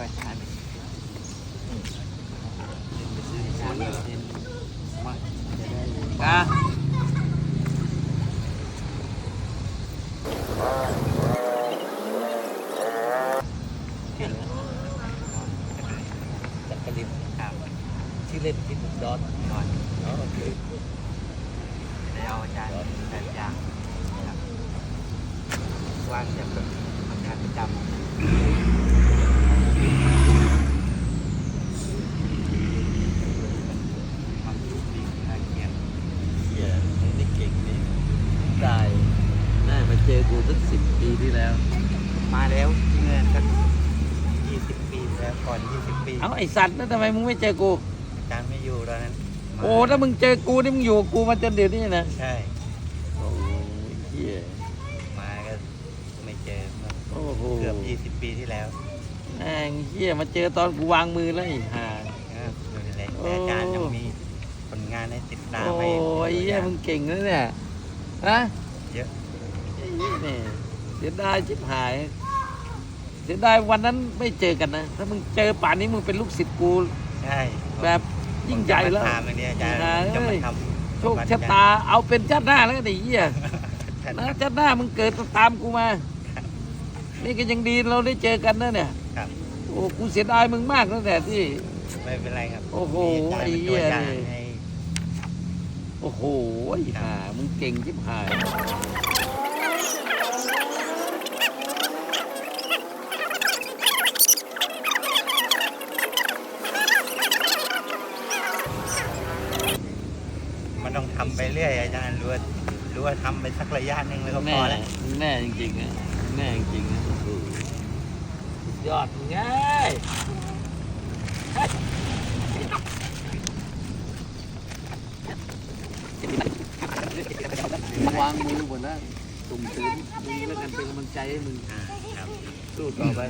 ค่อยๆอันนี้ไปซื้อชานมาจะได้อะจักรินครับที่เล่นที่บุกดอนดอนโอเคได้เอาอาจารย์แบบอย่างว่างจากแบบทำงานประจำ ความรู้ดีน่าเกียรติ เหี้ยมึงนี่เก่งนี่ได้ได้มาเจ อกูสักสิบปีที่แล้ว มาแล้วเงินสักยี่สิบปีแล้วก่อนยี่สิบปีเอาไอสัตว์นั่นทำไมมึงไม่เจอกู อาจารย์ไม่อยู่ตอนนั้นมาโอ้ถ้ามึงเจอกูนี่มึงอยู่กับกูมาจนเดี๋ยวนี้นะใช่ โอ้ยเหี้ยมาก็ไม่เจอเมื่อโอ้โหเกือบยี่สิบปีที่แล้วแม่งเหี้ยมาเจอตอนกูวางมือแล้วไอ้ห่านะครับดูเลยโอ้แต่อาจารย์ยังมีผลงานให้ติดตามโอ้ให้ยเหี้ยมึงเก่งนะเนี่ยฮะเยอะไอ้เหี้ย นี่เสียดายชิบหาย เสียดายวันนั้นไม่เจอกันนะ ถ้ามึงเจอป่านนี้มึงเป็นลูกศิษย์กูใช่แบบยิ่งใหญ่แล้วผมจะมาถามอันนี้อาจารย์หาจะมาเอ้ยทำโชคชะตาเอาเป็นชาติหน้าแล้วกันไอ้เหี้ยท่านนะชาติหน้ามึงเกิดตามกูมา นี่ก็ยังดีเราได้เจอกันนะเนี่ยครับโอ้กูเสียดายมึงมากตั้งแต่ที่ไม่เป็นไรครับ โอ้โหมีอาจารย์เป็นตัวอย่างไอ้เหี้ยให้โอ้โหไอ้ห่ามึงเก่งชิบหาย มันต้องทำไปเรื่อยอาจารย์รู้ว่ารู้ว่าทำไปสักระยะหนึ่งแล้วก็พแน่อแล้วแน่จริงๆนะแน่จริงๆนะโอ้โหสุดยอดง่ายวางมือหมดนะตุ่มตื้นมึงแล้วกันเป็นกำลังใจให้มึง อ่าครับสู้ต่อไป